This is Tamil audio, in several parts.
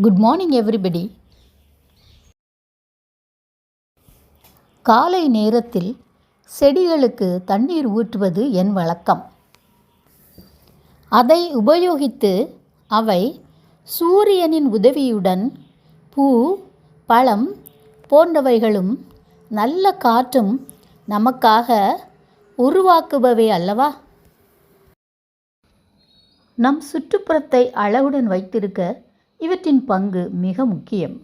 குட் மார்னிங் எவ்ரிபடி காலை நேரத்தில் செடிகளுக்கு தண்ணீர் ஊற்றுவது என் வழக்கம். அதை உபயோகித்து அவை சூரியனின் உதவியுடன் பூ பழம் போன்றவைகளும் நல்ல காற்றும் நமக்காக உருவாக்குபவை அல்லவா? நம் சுற்றுப்புறத்தை அழகுடன் வைத்திருக்க இவற்றின் பங்கு மிக முக்கியம்.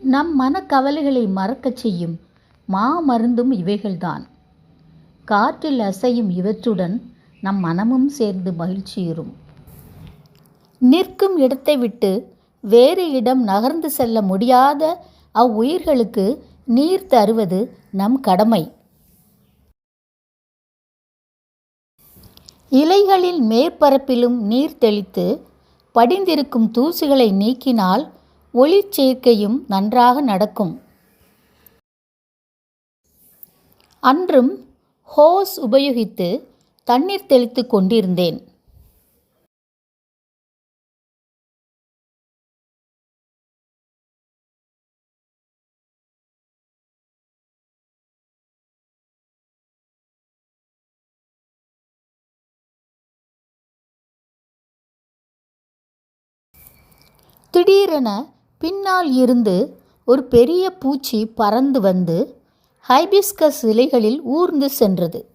நம் மனக்கவலைகளை மறக்கச் செய்யும் மாமருந்தும் இவைகள்தான். காற்றில் அசையும் இவற்றுடன் நம் மனமும் சேர்ந்து மகிழ்ச்சியுறும். நிற்கும் இடத்தை விட்டு வேறு இடம் நகர்ந்து செல்ல முடியாத அவ்வுயிர்களுக்கு நீர் தருவது நம் கடமை. இலைகளின் மேற்பரப்பிலும் நீர் தெளித்து படிந்திருக்கும் தூசுகளை நீக்கினால் ஒளிச்சேர்க்கையும் நன்றாக நடக்கும். அன்றும் ஹோஸ் உபயோகித்து தண்ணீர் தெளித்து கொண்டிருந்தேன். திடீரென பின்னால் இருந்து ஒரு பெரிய பூச்சி பறந்து வந்து ஹைபிஸ்கஸ் இலைகளில் ஊர்ந்து சென்றது.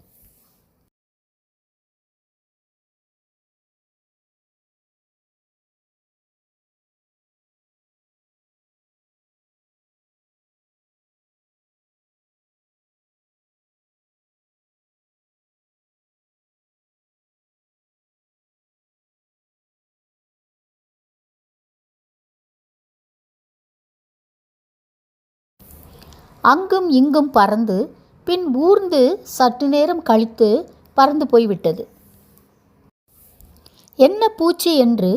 அங்கும் இங்கும் பறந்து பின் ஊர்ந்து சற்று நேரம் கழித்து பறந்து போய்விட்டது. என்ன பூச்சி என்று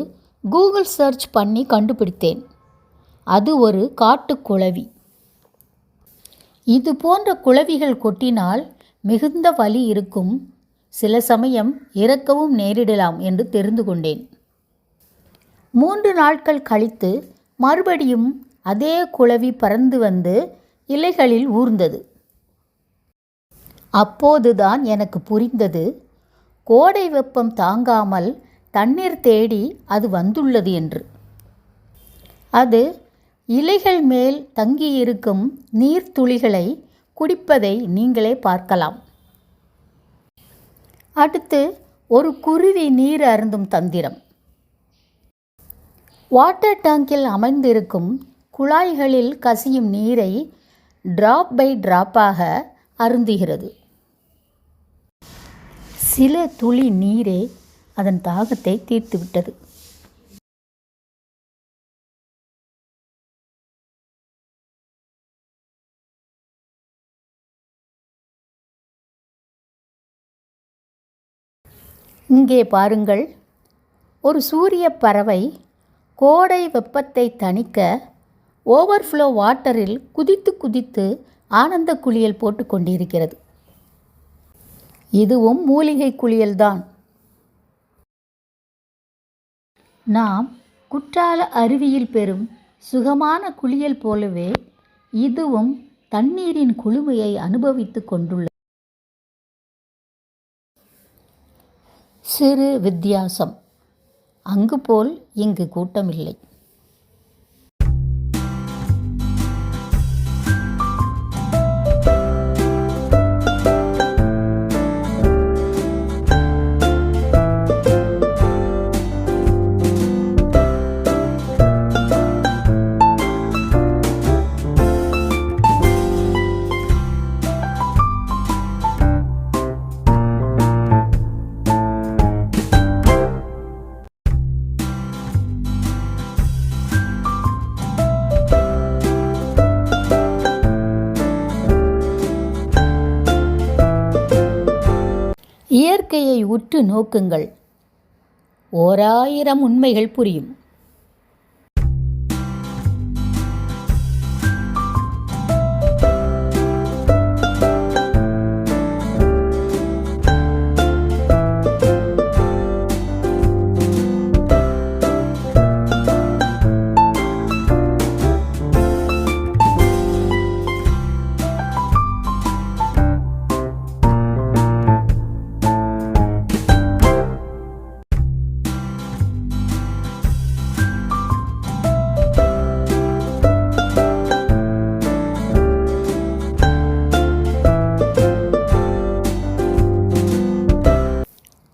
கூகுள் சர்ச் பண்ணி கண்டுபிடித்தேன். அது ஒரு காட்டுக்குழவி. இது போன்ற குழவிகள் கொட்டினால் மிகுந்த வலி இருக்கும். சில சமயம் இறக்கவும் நேரிடலாம் என்று தெரிந்து கொண்டேன். மூன்று நாட்கள் கழித்து மறுபடியும் அதே குழவி பறந்து வந்து இலைகளில் ஊர்ந்தது. அப்போதுதான் எனக்கு புரிந்தது கோடை வெப்பம் தாங்காமல் தண்ணீர் தேடி அது வந்துள்ளது என்று. அது இலைகள் மேல் தங்கியிருக்கும் நீர்த்துளிகளை குடிப்பதை நீங்களே பார்க்கலாம். அடுத்து ஒரு குருவி நீர் அருந்தும் தந்திரம். வாட்டர் டேங்கில் அமைந்திருக்கும் குழாய்களில் கசியும் நீரை டிராப் பை டிராப்பாக அருந்துகிறது. சில துளி நீரே அதன் தாகத்தை தீர்த்துவிட்டது. இங்கே பாருங்கள் ஒரு சூரிய பறவை கோடை வெப்பத்தை தணிக்க ஓவர்ஃப்ளோ வாட்டரில் குதித்து குதித்து ஆனந்த குளியல் போட்டு கொண்டிருக்கிறது. இதுவும் மூலிகை குளியல்தான். நாம் குற்றால அருவியில் பெறும் சுகமான குளியல் போலவே இதுவும் தண்ணீரின் குளுமையை அனுபவித்து கொண்டுள்ளது. சிறு வித்தியாசம். அங்கு போல் இங்கு கூட்டமில்லை. இயற்கையை உற்று நோக்குங்கள். ஓராயிரம் உண்மைகள் புரியும்.